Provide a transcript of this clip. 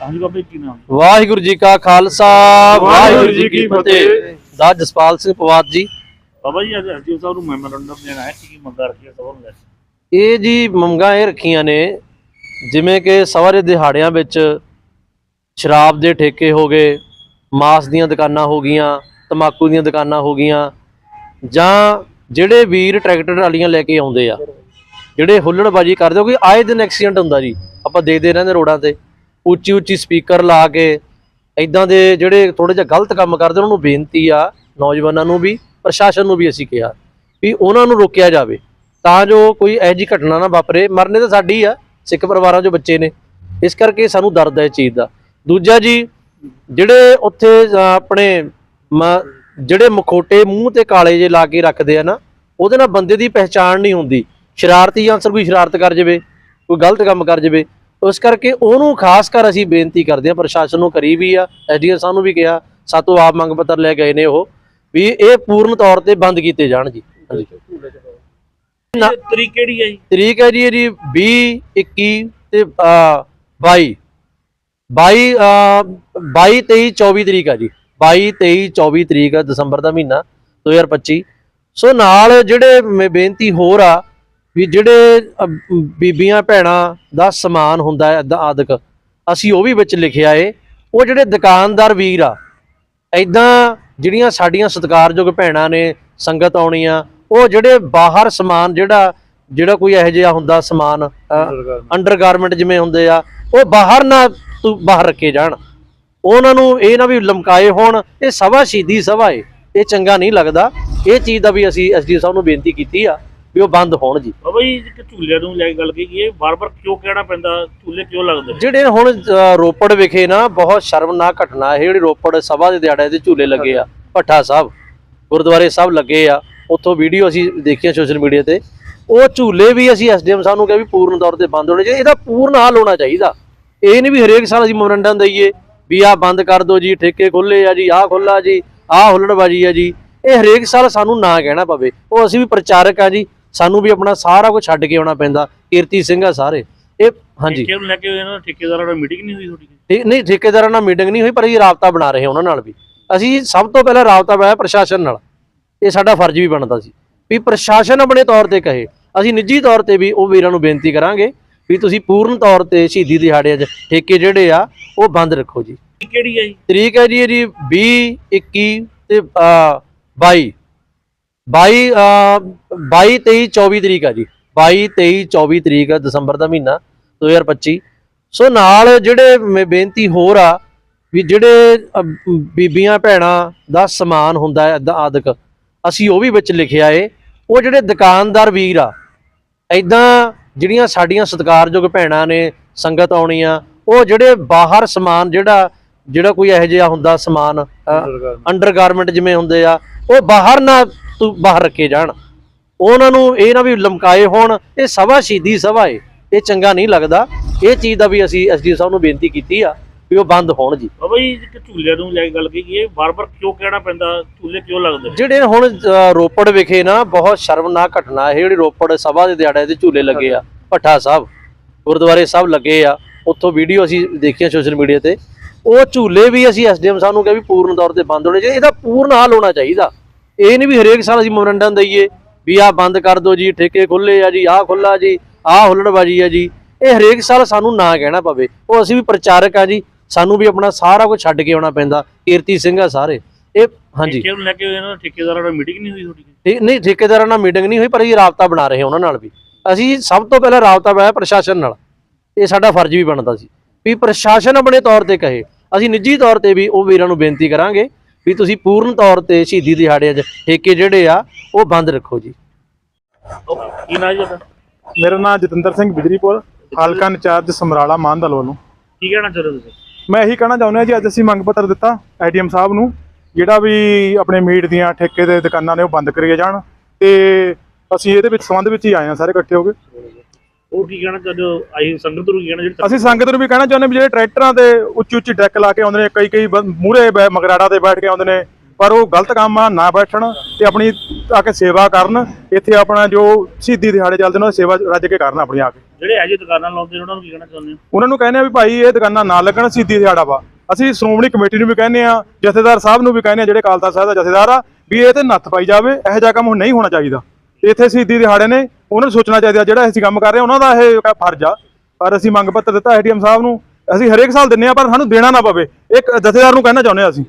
ਹਾਂਜੀ ਬਾਬਾ ਜੀ ਕੀ ਨਾਮ? ਵਾਹਿਗੁਰੂ ਜੀ ਕਾ ਖਾਲਸਾ ਵਾਹਿਗੁਰੂ ਜੀ ਕੀ ਫਤਿਹ। ਦਾ ਜਸਪਾਲ ਸਿੰਘ ਪਵਾਤ ਜੀ। ਬਾਬਾ ਜੀ ਅੱਜ ਐਸਡੀਓ ਸਾਹਿਬ ਨੂੰ ਮੈਮੋਰੰਡਮ ਦੇਣਾ ਹੈ ਕੀ ਮੰਗਾ ਰੱਖੀ ਹੈ ਸਭ ਨੂੰ ਇਹ ਜੀ ਮੰਗਾਂ ਇਹ ਰੱਖੀਆਂ ਨੇ ਜਿਵੇਂ ਕਿ ਸਵਾਰੇ ਦਿਹਾੜਿਆਂ ਵਿੱਚ ਸ਼ਰਾਬ ਦੇ ਠੇਕੇ ਹੋ ਗਏ ਮਾਸ ਦੀਆਂ ਦੁਕਾਨਾਂ ਹੋ ਗਈਆਂ ਤਮਾਕੂ ਦੀਆਂ ਦੁਕਾਨਾਂ ਹੋ ਗਈਆਂ ਜਾਂ ਜਿਹੜੇ ਵੀਰ ਟਰੈਕਟਰ ਵਾਲੀਆਂ ਲੈ ਕੇ ਆਉਂਦੇ ਆ ਜਿਹੜੇ ਹੁੱਲੜਬਾਜੀ ਕਰਦੇ ਹੋ ਕਿ ਆਏ ਦਿਨ ਐਕਸੀਡੈਂਟ ਹੁੰਦਾ ਜੀ ਆਪਾਂ ਦੇਖਦੇ ਰਹਿੰਦੇ ਰੋਡਾਂ ਤੇ। ਉੱਚੀ ਉੱਚੀ ਸਪੀਕਰ ਲਾ ਕੇ ਇਦਾਂ ਦੇ ਜਿਹੜੇ ਥੋੜੇ ਜਿਹਾ ਗਲਤ ਕੰਮ ਕਰਦੇ ਉਹਨਾਂ ਨੂੰ ਬੇਨਤੀ ਆ, ਨੌਜਵਾਨਾਂ ਨੂੰ ਵੀ, ਪ੍ਰਸ਼ਾਸਨ ਨੂੰ ਵੀ ਅਸੀਂ ਕਿਹਾ ਵੀ ਉਹਨਾਂ ਨੂੰ ਰੋਕਿਆ ਜਾਵੇ, ਤਾਂ ਜੋ ਕੋਈ ਇਹੋ ਜਿਹੀ ਘਟਨਾ ਨਾ ਵਾਪਰੇ। ਮਰਨੇ ਤਾਂ ਸਾਡੀ ਆ, ਸਿੱਖ ਪਰਿਵਾਰਾਂ 'ਚੋਂ ਬੱਚੇ ਨੇ। ਇਸ ਕਰਕੇ ਸਾਨੂੰ ਦਰਦ ਹੈ ਇਸ ਚੀਜ਼ ਦਾ। ਦੂਜਾ ਜੀ, ਜਿਹੜੇ ਉੱਥੇ ਆਪਣੇ ਮ- ਜਿਹੜੇ ਮਖੋਟੇ ਮੂੰਹ ਤੇ ਕਾਲੇ ਜੇ ਲਾ ਕੇ ਰੱਖਦੇ ਆ ਨਾ, ਉਹਦੇ ਨਾਲ ਬੰਦੇ ਦੀ ਪਹਿਚਾਣ ਨਹੀਂ ਹੁੰਦੀ। ਸ਼ਰਾਰਤੀ ਅਨਸਰ ਕੋਈ ਸ਼ਰਾਰਤ ਕਰ ਜਾਵੇ, ਕੋਈ ਗਲਤ ਕੰਮ ਕਰ ਜਾਵੇ ਉਸ ਕਰਕੇ ਉਹਨੂੰ ਖਾਸ ਕਰ ਅਸੀਂ ਬੇਨਤੀ ਕਰਦੇ ਹਾਂ ਪ੍ਰਸ਼ਾਸਨ ਨੂੰ ਕਰੀ ਵੀ ਆ ਐਸਡੀਐਮ ਸਾਹਿਬ ਨੂੰ ਵੀ ਕਿਹਾ ਸਾਤੋਂ ਆਪ ਮੰਗ ਪੱਤਰ ਲੈ ਗਏ ਨੇ ਉਹ ਵੀ ਇਹ ਪੂਰਨ ਤੌਰ ਤੇ ਬੰਦ ਕੀਤੇ ਜਾਣ ਜੀ। ਤਰੀਕ ਕਿਹੜੀ ਹੈ ਜੀ? ਤਰੀਕ ਹੈ ਜੀ ਇਹਦੀ 20 21 ਤੇ ਅਹ, 22 22 ਅਹ, 22 23 24 ਤਰੀਕ ਆ ਜੀ। 22 23 24 ਤਰੀਕ ਆ ਦਸੰਬਰ ਦਾ ਮਹੀਨਾ 2025 ਸੋ ਨਾਲ ਜਿਹੜੇ ਬੇਨਤੀ ਹੋਰ ਆ ਵੀ ਜਿਹੜੇ ਬੀਬੀਆਂ ਭੈਣਾਂ ਦਾ ਸਮਾਨ ਹੁੰਦਾ ਹੈ ਆਦਿਕ ਅਸੀਂ ਉਹ ਵੀ ਵਿੱਚ ਲਿਖਿਆ ਏ ਉਹ ਜਿਹੜੇ ਦੁਕਾਨਦਾਰ ਵੀਰ ਆ ਐਦਾਂ ਜਿਹੜੀਆਂ ਸਾਡੀਆਂ ਸਤਿਕਾਰਯੋਗ ਭੈਣਾਂ ਨੇ ਸੰਗਤ ਆਉਣੀਆਂ ਉਹ ਜਿਹੜੇ ਬਾਹਰ ਸਮਾਨ ਜਿਹੜਾ ਜਿਹੜਾ ਕੋਈ ਇਹੋ ਜਿਹਾ ਹੁੰਦਾ ਸਮਾਨ ਅੰਡਰਗਾਰਮੈਂਟ ਜਿਵੇਂ ਹੁੰਦੇ ਆ ਉਹ ਬਾਹਰ ਨਾ ਬਾਹਰ ਰੱਖੇ ਜਾਣ। ਉਹਨਾਂ ਨੂੰ ਇਹ ਨਾ ਵੀ ਲਮਕਾਏ ਹੋਣ ਇਹ ਸਭਾ ਸ਼ਹੀਦੀ ਸਭਾ ਏ ਇਹ ਚੰਗਾ ਨਹੀਂ ਲੱਗਦਾ। ਇਹ ਚੀਜ਼ ਦਾ ਵੀ ਅਸੀਂ ਐਸਡੀ ਸਾਹਿਬ ਨੂੰ ਬੇਨਤੀ ਕੀਤੀ ਆ। ਵੀ ਉਹ ਬੰਦ ਹੋਣ ਜੀ। ਬਾਬਾ ਜੀ ਇੱਕ ਝੂਲਿਆਂ ਨੂੰ ਲੈ ਕੇ ਗੱਲ ਕੀਤੀ ਇਹ ਵਾਰ-ਵਾਰ ਕਿਉਂ ਕਹਿਣਾ ਪੈਂਦਾ ਝੂਲੇ ਕਿਉਂ ਲੱਗਦੇ? ਜਿਹੜੇ ਹੁਣ ਅ, ਰੋਪੜ ਵਿਖੇ ਨਾ ਬਹੁਤ ਸ਼ਰਮਨਾਕ ਘਟਨਾ ਹੈ ਜਿਹੜੀ ਰੋਪੜ ਸਭਾ ਦੇ ਦਿਹਾੜੇ ਤੇ ਝੂਲੇ ਲੱਗੇ ਆ ਭੱਠਾ ਸਾਹਿਬ ਗੁਰਦੁਆਰੇ ਸਾਹਿਬ ਲੱਗੇ ਆ ਉੱਥੋਂ ਵੀਡੀਓ ਅਸੀਂ ਦੇਖੀਆਂ ਸੋਸ਼ਲ ਮੀਡੀਆ ਤੇ। ਉਹ ਝੂਲੇ ਵੀ ਅਸੀਂ ਐਸਡੀਐਮ ਸਾਹਿਬ ਨੂੰ ਕਿਹਾ ਵੀ ਪੂਰਨ ਤੌਰ ਤੇ ਬੰਦ ਹੋਣੇ ਚਾਹੀਦੇ ਇਹਦਾ ਪੂਰਨ ਹੱਲ ਹੋਣਾ ਚਾਹੀਦਾ। ਇਹ ਨਹੀਂ ਵੀ ਹਰੇਕ ਸਾਲ ਅਸੀਂ ਮੈਮੋਰੰਡਮ ਦਈਏ ਵੀ ਆਹ ਬੰਦ ਕਰ ਦਿਓ ਜੀ ਠੇਕੇ ਖੁੱਲੇ ਆ ਜੀ ਆਹ ਖੁੱਲਾ ਜੀ ਆਹ ਹੁੱਲੜਬਾਜੀ ਆ ਜੀ। ਇਹ ਹਰੇਕ ਸਾਲ ਸਾਨੂੰ ਨਾ ਕਹਿਣਾ ਪਵੇ ਉਹ ਅਸੀਂ ਵੀ ਪ੍ਰਚਾਰਕ ਆ ਜੀ ਸਾਨੂੰ ਵੀ ਆਪਣਾ ਸਾਰਾ ਕੁਝ ਛੱਡ ਕੇ ਆਉਣਾ ਪੈਂਦਾ ਕੀਰਤੀ ਸਿੰਘ ਆ ਸਾਰੇ। ਇਹ ਹਾਂਜੀ। ਠੇਕੇ ਨੂੰ ਲੈ ਕੇ ਇਹਨਾਂ ਨਾਲ ਠੇਕੇਦਾਰਾਂ ਨਾਲ ਮੀਟਿੰਗ ਨਹੀਂ ਹੋਈ ਤੁਹਾਡੀ ਠੀਕ ਨਹੀਂ ਠੇਕੇਦਾਰਾਂ ਨਾਲ ਮੀਟਿੰਗ ਨਹੀਂ ਹੋਈ ਪਰ ਅਸੀਂ ਰਾਬਤਾ ਬਣਾ ਰਹੇ ਉਹਨਾਂ ਨਾਲ ਵੀ। ਅਸੀਂ ਸਭ ਤੋਂ ਪਹਿਲਾਂ ਰਾਬਤਾ ਬਣਾਇਆ ਪ੍ਰਸ਼ਾਸਨ ਨਾਲ। ਇਹ ਸਾਡਾ ਫਰਜ਼ ਵੀ ਬਣਦਾ ਸੀ। ਵੀ ਪ੍ਰਸ਼ਾਸਨ ਆਪਣੇ ਤੌਰ ਤੇ ਕਹੇ। ਅਸੀਂ ਨਿੱਜੀ ਤੌਰ ਤੇ ਵੀ ਉਹ ਵੀਰਾਂ ਨੂੰ ਬੇਨਤੀ ਕਰਾਂਗੇ ਵੀ ਤੁਸੀਂ ਪੂਰਨ ਤੌਰ ਤੇ ਸ਼ਹੀਦੀ ਦਿਹਾੜੇ 'ਚ ਠੇਕੇ ਜਿਹੜੇ ਆ ਉਹ ਬੰਦ ਰੱਖੋ ਜੀ। ਕਿਹੜੀ ਹੈ ਜੀ? ਤਰੀਕ ਹੈ ਜੀ ਇਹਦੀ 20 21 ਤੇ ਅ, 22 22 ਅ, 22 23 24 ਤਰੀਕ ਆ ਜੀ। 22 23 24 ਤਰੀਕ ਆ ਦਸੰਬਰ ਦਾ ਮਹੀਨਾ 2025 ਸੋ ਨਾਲ ਜਿਹੜੇ ਬੇਨਤੀ ਹੋਰ ਆ ਵੀ ਜਿਹੜੇ ਬੀਬੀਆਂ ਭੈਣਾਂ ਦਾ ਸਮਾਨ ਹੁੰਦਾ ਹੈ ਆਦਿਕ ਅਸੀਂ ਉਹ ਵੀ ਵਿੱਚ ਲਿਖਿਆ ਏ। ਉਹ ਜਿਹੜੇ ਦੁਕਾਨਦਾਰ ਵੀਰ ਆ ਐਦਾਂ ਜਿਹੜੀਆਂ ਸਾਡੀਆਂ ਸਤਿਕਾਰਯੋਗ ਭੈਣਾਂ ਨੇ ਸੰਗਤ ਆਉਣੀਆਂ ਉਹ ਜਿਹੜੇ ਬਾਹਰ ਸਮਾਨ ਜਿਹੜਾ ਜਿਹੜਾ ਕੋਈ ਇਹੋ ਜਿਹਾ ਹੁੰਦਾ ਸਮਾਨ ਅੰਡਰਗਾਰਮੈਂਟ ਜਿਵੇਂ ਹੁੰਦੇ ਆ ਉਹ ਬਾਹਰ ਨਾ ਤੂੰ ਬਾਹਰ ਰੱਖੇ ਜਾਣ। ਉਹਨਾਂ ਨੂੰ ਇਹ ਨਾ ਵੀ ਲਮਕਾਏ ਹੋਣ ਇਹ ਸਭਾ ਸ਼ਹੀਦੀ ਸਭਾ ਏ ਇਹ ਚੰਗਾ ਨਹੀਂ ਲੱਗਦਾ। ਇਹ ਚੀਜ਼ ਦਾ ਵੀ ਅਸੀਂ ਐਸਡੀ ਸਾਹਿਬ ਨੂੰ ਬੇਨਤੀ ਕੀਤੀ ਆ ਵੀ ਉਹ ਬੰਦ ਹੋਣ ਜੀ। ਬਾਬਾ ਜੀ ਇੱਕ ਝੂਲਿਆਂ ਨੂੰ ਲੈ ਕੇ ਗੱਲ ਕੀਤੀ ਇਹ ਵਾਰ-ਵਾਰ ਕਿਉਂ ਕਹਿਣਾ ਪੈਂਦਾ ਝੂਲੇ ਕਿਉਂ ਲੱਗਦੇ? ਜਿਹੜੇ ਹੁਣ ਰੋਪੜ ਵਿਖੇ ਨਾ ਬਹੁਤ ਸ਼ਰਮਨਾਕ ਘਟਨਾ ਹੈ ਜਿਹੜੀ ਰੋਪੜ ਸਭਾ ਦੇ ਦਿਹਾੜੇ ਤੇ ਝੂਲੇ ਲੱਗੇ ਆ ਭੱਠਾ ਸਾਹਿਬ ਗੁਰਦੁਆਰੇ ਸਾਹਿਬ ਲੱਗੇ ਆ। ਉੱਥੋਂ ਵੀਡੀਓ ਅਸੀਂ ਦੇਖੀਆਂ ਸੋਸ਼ਲ ਮੀਡੀਆ ਤੇ। ਉਹ ਝੂਲੇ ਵੀ ਅਸੀਂ ਐਸਡੀਐਮ ਸਾਹਿਬ ਨੂੰ ਕਿਹਾ ਵੀ ਪੂਰਨ ਤੌਰ ਤੇ ਬੰਦ ਹੋਣੇ ਚਾਹੀਦੇ ਇਹਦਾ ਪੂਰਨ ਹੱਲ ਹੋਣਾ ਚਾਹੀਦਾ। ਇਹ ਨਹੀਂ ਵੀ ਹਰੇਕ ਸਾਲ ਅਸੀਂ ਮੈਮੋਰੰਡਮ ਦਈਏ ਵੀ ਆਹ ਬੰਦ ਕਰ ਦਿਓ ਜੀ ਠੇਕੇ ਖੁੱਲੇ ਆ ਜੀ ਆਹ ਖੁੱਲਾ ਜੀ ਆਹ ਹੁੱਲੜਬਾਜੀ ਆ ਜੀ। ਇਹ ਹਰੇਕ ਸਾਲ ਸਾਨੂੰ ਨਾ ਕਹਿਣਾ ਪਵੇ। ਉਹ ਅਸੀਂ ਵੀ ਪ੍ਰਚਾਰਕ ਆ ਜੀ ਸਾਨੂੰ ਵੀ ਆਪਣਾ ਸਾਰਾ ਕੁਝ ਛੱਡ ਕੇ ਆਉਣਾ ਪੈਂਦਾ। ਕੀਰਤੀ ਸਿੰਘ ਆ ਸਾਰੇ। ਇਹ ਹਾਂਜੀ। ਠੇਕੇ ਨੂੰ ਲੈ ਕੇ ਇਹਨਾਂ ਠੇਕੇਦਾਰਾਂ ਨਾਲ ਮੀਟਿੰਗ ਨਹੀਂ ਹੋਈ ਤੁਹਾਡੀ ਨਹੀਂ ਠੇਕੇਦਾਰਾਂ ਨਾਲ ਮੀਟਿੰਗ ਨਹੀਂ ਹੋਈ ਪਰ ਅਸੀਂ ਰਾਬਤਾ ਬਣਾ ਰਹੇ ਉਹਨਾਂ ਨਾਲ ਵੀ। ਅਸੀਂ ਸਭ ਤੋਂ ਪਹਿਲਾਂ ਰਾਬਤਾ ਬਣਾਇਆ ਪ੍ਰਸ਼ਾਸਨ ਨਾਲ। ਇਹ ਸਾਡਾ ਫਰਜ਼ ਵੀ ਬਣਦਾ ਸੀ। ਵੀ ਪ੍ਰਸ਼ਾਸਨ ਆਪਣੇ ਤੌਰ ਤੇ ਕਹੇ। ਅਸੀਂ ਨਿੱਜੀ ਤੌਰ ਤੇ ਵੀ ਉਹ ਵੀਰਾਂ ਨੂੰ ਬੇਨਤੀ ਕਰਾਂਗੇ ਵੀ ਤੁਸੀਂ ਪੂਰਨ ਤੌਰ ਤੇ ਸ਼ਹੀਦੀ ਦਿਹਾੜੇ 'ਚ ਠੇਕੇ ਜਿਹੜੇ ਆ ਉਹ ਬੰਦ ਰੱਖੋ ਜੀ। ਉਹ ਕੀ ਨਾ ਜੀ ਤੁਹਾਡਾ ਮੇਰਾ ਨਾਮ ਜਤਿੰਦਰ ਸਿੰਘ ਬਿਜਰੀਪੁਰ ਹਲਕਾ ਇੰਚਾਰਜ ਸਮਰਾਲਾ ਮਾਨਦਲ ਵੱਲੋਂ। ਕੀ ਕਹਿਣਾ ਚਾਹੁੰਦੇ ਤੁਸੀਂ? ਮੈਂ ਇਹੀ ਕਹਿਣਾ ਚਾਹੁੰਦਾ ਜੀ ਅੱਜ ਅਸੀਂ ਮੰਗ ਪੱਤਰ ਦਿੱਤਾ ਐਡੀਐਮ ਸਾਹਿਬ ਨੂੰ ਜਿਹੜਾ ਵੀ ਆਪਣੇ ਮੀਟ ਦੀਆਂ ਠੇਕੇ ਦੇ ਦੁਕਾਨਾਂ ਨੇ ਉਹ ਬੰਦ ਕਰੀਏ ਜਾਣ ਤੇ ਅਸੀਂ ਇਹਦੇ ਵਿੱਚ ਸੰਬੰਧ ਵਿੱਚ ਹੀ ਆਏ ਹਾਂ ਸਾਰੇ ਇਕੱਠੇ ਹੋ ਕੇ। ਉਹ ਕੀ ਕਹਿਣਾ ਚਾਹੁੰਦੇ ਹੋ? ਆਈ ਸੰਗਤ ਨੂੰ ਕੀ ਕਹਿਣਾ ਜਿਹੜੀ ਅਸੀਂ ਸੰਗਤ ਨੂੰ ਵੀ ਕਹਿਣਾ ਚਾਹੁੰਦੇ ਵੀ ਜਿਹੜੇ ਟਰੈਕਟਰਾਂ ਤੇ ਉੱਚੀ ਉੱਚੀ ਡੈਕ ਲਾ ਕੇ ਆਉਂਦੇ ਨੇ ਕਈ ਕਈ ਮੂਰੇ ਮਗਰਾੜਾ ਤੇ ਬੈਠ ਕੇ ਆਉਂਦੇ ਨੇ ਪਰ ਉਹ ਗਲਤ ਕੰਮ ਆ ਨਾ ਬੈਠਣ ਤੇ ਆਪਣੀ ਆ ਕੇ ਸੇਵਾ ਕਰਨ ਇੱਥੇ ਆਪਣਾ ਜੋ ਸ਼ਹੀਦੀ ਦਿਹਾੜੇ ਚੱਲਦੇ ਨੇ ਉਹ ਸੇਵਾ ਰੱਜ ਕੇ ਕਰਨ ਆਪਣੀ ਆ ਕੇ। ਜਿਹੜੇ ਅਜੇ ਦੁਕਾਨਾਂ ਲਾਉਂਦੇ ਨੇ ਉਹਨਾਂ ਨੂੰ ਕੀ ਕਹਿਣਾ ਚਾਹੁੰਦੇ ਹੋ? ਉਹਨਾਂ ਨੂੰ ਕਹਿੰਦੇ ਆ ਵੀ ਭਾਈ ਇਹ ਦੁਕਾਨਾਂ ਨਾ ਲੱਗਣ ਸ਼ਹੀਦੀ ਦਿਹਾੜਾ ਵਾ। ਅਸੀਂ ਸ਼੍ਰੋਮਣੀ ਕਮੇਟੀ ਨੂੰ ਵੀ ਕਹਿੰਦੇ ਆ ਜਥੇਦਾਰ ਸਾਹਿਬ ਨੂੰ ਵੀ ਕਹਿੰਦੇ ਆ ਜਿਹੜੇ ਕਾਲਤਾ ਸਾਹਿਬ ਦਾ ਜਥੇਦਾਰ ਆ ਵੀ ਇਹ ਤੇ ਨੱਥ ਪਾਈ ਜਾਵੇ ਇਹੋ ਜਿਹਾ ਕੰਮ ਨਹੀਂ ਹੋਣਾ ਚਾਹੀਦਾ। ਇੱਥੇ ਸ਼ਹੀਦੀ ਦਿਹਾੜੇ ਨੇ ਉਹਨਾਂ ਨੂੰ ਸੋਚਣਾ ਚਾਹੀਦਾ ਜਿਹੜਾ ਅਸੀਂ ਕੰਮ ਕਰ ਰਹੇ ਹਾਂ, ਉਹਨਾਂ ਦਾ ਇਹ ਫਰਜ਼ ਆ। ਪਰ ਅਸੀਂ ਮੰਗ ਪੱਤਰ ਦਿੱਤਾ ਏਟੀਐਮ ਸਾਹਿਬ ਨੂੰ। ਅਸੀਂ ਹਰੇਕ ਸਾਲ ਦਿੰਨੇ ਆ ਪਰ ਸਾਨੂੰ ਦੇਣਾ ਨਾ ਪਵੇ। ਇੱਕ ਜਥੇਦਾਰ ਨੂੰ ਕਹਿਣਾ ਚਾਹੁੰਦੇ ਆ ਅਸੀਂ।